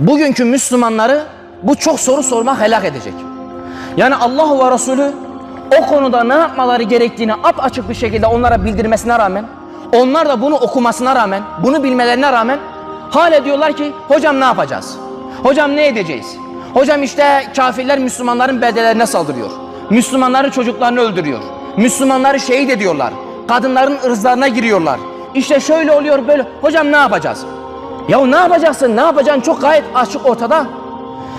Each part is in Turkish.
bugünkü Müslümanları bu çok soru sormak helak edecek. Yani Allah ve Resulü o konuda ne yapmaları gerektiğini açık bir şekilde onlara bildirmesine rağmen, onlar da bunu okumasına rağmen, bunu bilmelerine rağmen hala diyorlar ki hocam ne yapacağız? Hocam ne edeceğiz? Hocam işte kafirler Müslümanların beldelerine saldırıyor. Müslümanların çocuklarını öldürüyor. Müslümanları şehit ediyorlar. Kadınların ırzlarına giriyorlar. İşte şöyle oluyor böyle. Hocam ne yapacağız? Ya ne yapacaksın? Ne yapacaksın? Çok gayet açık ortada.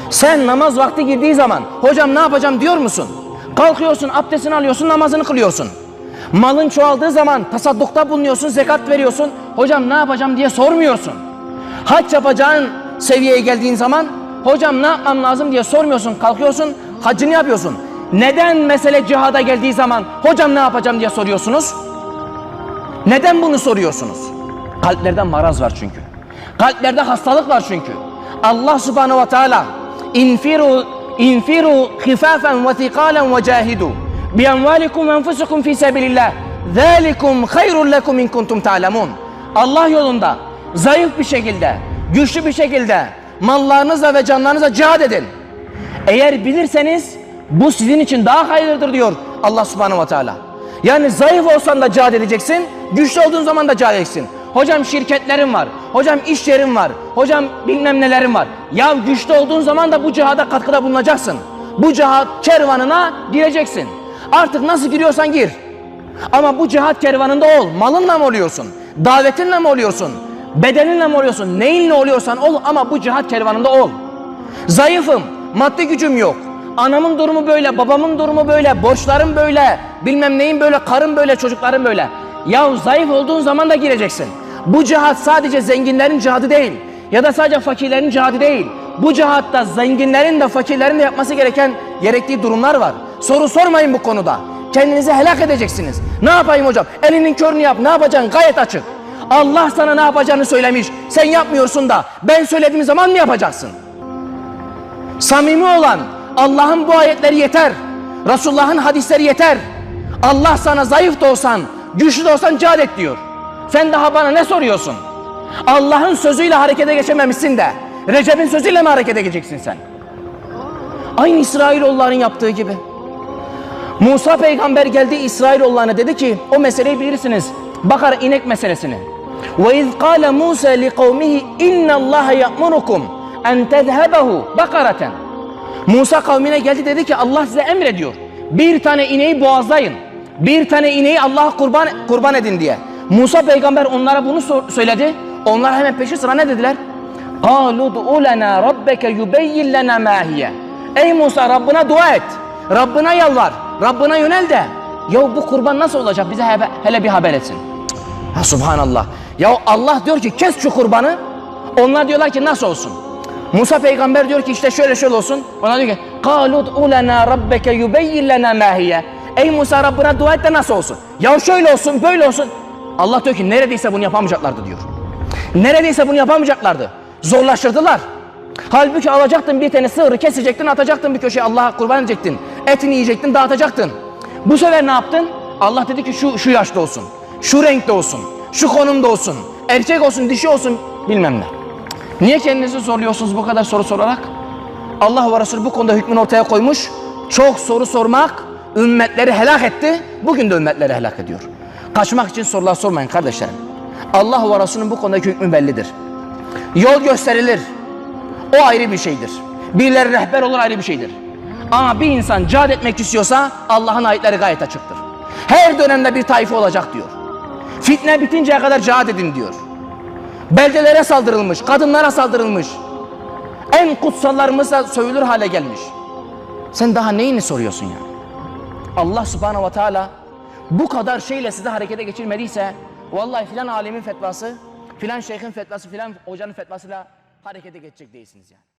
Sen namaz vakti girdiği zaman hocam ne yapacağım diyor musun? Kalkıyorsun, abdestini alıyorsun, namazını kılıyorsun. Malın çoğaldığı zaman tasaddukta bulunuyorsun, zekat veriyorsun. Hocam ne yapacağım diye sormuyorsun. Hac yapacağın seviyeye geldiğin zaman hocam ne yapmam lazım diye sormuyorsun. Kalkıyorsun, hacını yapıyorsun. Neden mesele cihada geldiği zaman hocam ne yapacağım diye soruyorsunuz? Neden bunu soruyorsunuz? Kalplerde maraz var çünkü. Kalplerde hastalık var çünkü. Allah subhanehu ve teala infiru infiru khifafen ve thikalen ve cahidu bi envalikum ve enfusikum fi sabilillah zalikum hayrun lekum in kuntum ta'lemun. Allah yolunda zayıf bir şekilde, güçlü bir şekilde mallarınızla ve canlarınızla cihad edin. Eğer bilirseniz bu sizin için daha hayırlıdır diyor Allah subhanehu ve teala. Yani zayıf olsan da cihad edeceksin, güçlü olduğun zaman da cihad edeceksin. Hocam şirketlerim var, hocam iş yerim var, hocam bilmem nelerim var. Ya güçlü olduğun zaman da bu cihada katkıda bulunacaksın. Bu cihat kervanına gireceksin. Artık nasıl giriyorsan gir. Ama bu cihat kervanında ol. Malınla mı oluyorsun? Davetinle mi oluyorsun? Bedeninle mi oluyorsun? Neyinle oluyorsan ol ama bu cihat kervanında ol. Zayıfım, maddi gücüm yok. Anamın durumu böyle, babamın durumu böyle, borçlarım böyle, bilmem neyin böyle, karım böyle, çocuklarım böyle. Ya zayıf olduğun zaman da gireceksin. Bu cihat sadece zenginlerin cihadı değil. Ya da sadece fakirlerin cihadı değil. Bu cihatta zenginlerin de fakirlerin de yapması gereken gerektiği durumlar var. Soru sormayın bu konuda. Kendinizi helak edeceksiniz. Ne yapayım hocam? Elinin körünü yap. Ne yapacaksın? Gayet açık. Allah sana ne yapacağını söylemiş. Sen yapmıyorsun da ben söylediğim zaman mı yapacaksın? Samimi olan Allah'ın bu ayetleri yeter. Resulullah'ın hadisleri yeter. Allah sana zayıf da olsan, güçlü de olsan cihad et diyor. Sen daha bana ne soruyorsun? Allah'ın sözüyle harekete geçememişsin de Recep'in sözüyle mi harekete geçeceksin sen? Aynı İsrailoğulların yaptığı gibi. Musa peygamber geldi İsrailoğullarına dedi ki o meseleyi bilirsiniz. Bakar inek meselesini. Ve iz kâle Musa li kavmihi inna Allah ya'murukum en tezhebehu bakareten. Musa kavmine geldi dedi ki Allah size emrediyor. Bir tane ineği boğazlayın. Bir tane ineği Allah'a kurban kurban edin diye. Musa peygamber onlara bunu sor- söyledi. Onlar hemen peşi sıra ne dediler? قَالُوا دُعُ لَنَا رَبَّكَ يُبَيِّنْ لَنَا مَا هِيَ Ey Musa Rabbına dua et. Rabbına yalvar. Rabbına yönel de. Ya bu kurban nasıl olacak? Bize hele, hele bir haber etsin. Ha subhanallah. Ya Allah diyor ki kes şu kurbanı. Onlar diyorlar ki nasıl olsun? Musa peygamber diyor ki işte şöyle şöyle olsun. Ona diyor ki قَالُوا دُعُ لَنَا رَبَّكَ يُبَيِّنْ لَنَا مَا هِيَ Ey Musa Rabbına dua et de nasıl olsun? Ya şöyle olsun böyle olsun. Allah diyor ki neredeyse bunu yapamayacaklardı diyor. Neredeyse bunu yapamayacaklardı. Zorlaştırdılar. Halbuki alacaktın bir tane sığırı kesecektin atacaktın bir köşeye Allah'a kurban edecektin. Etini yiyecektin dağıtacaktın. Bu sefer ne yaptın? Allah dedi ki şu, şu yaşta olsun. Şu renkte olsun. Şu konumda olsun. Erkek olsun dişi olsun bilmem ne. Niye kendinizi zorluyorsunuz bu kadar soru sorarak? Allah ve Resulü bu konuda hükmünü ortaya koymuş. Çok soru sormak ümmetleri helak etti. Bugün de ümmetleri helak ediyor. Kaçmak için sorular sormayın kardeşlerim. Allah ve Resulünün bu konudaki hükmü bellidir. Yol gösterilir. O ayrı bir şeydir. Birileri rehber olur ayrı bir şeydir. Ama bir insan cihad etmek istiyorsa Allah'ın ayetleri gayet açıktır. Her dönemde bir taife olacak diyor. Fitne bitinceye kadar cihad edin diyor. Beldelere saldırılmış, kadınlara saldırılmış. En kutsallarımız da sövülür hale gelmiş. Sen daha neyini soruyorsun ya? Allah subhanahu ve teala bu kadar şeyle sizi harekete geçirmediyse vallahi filan alemin fetvası, filan şeyhin fetvası, filan hocanın fetvasıyla harekete geçecek değilsiniz yani.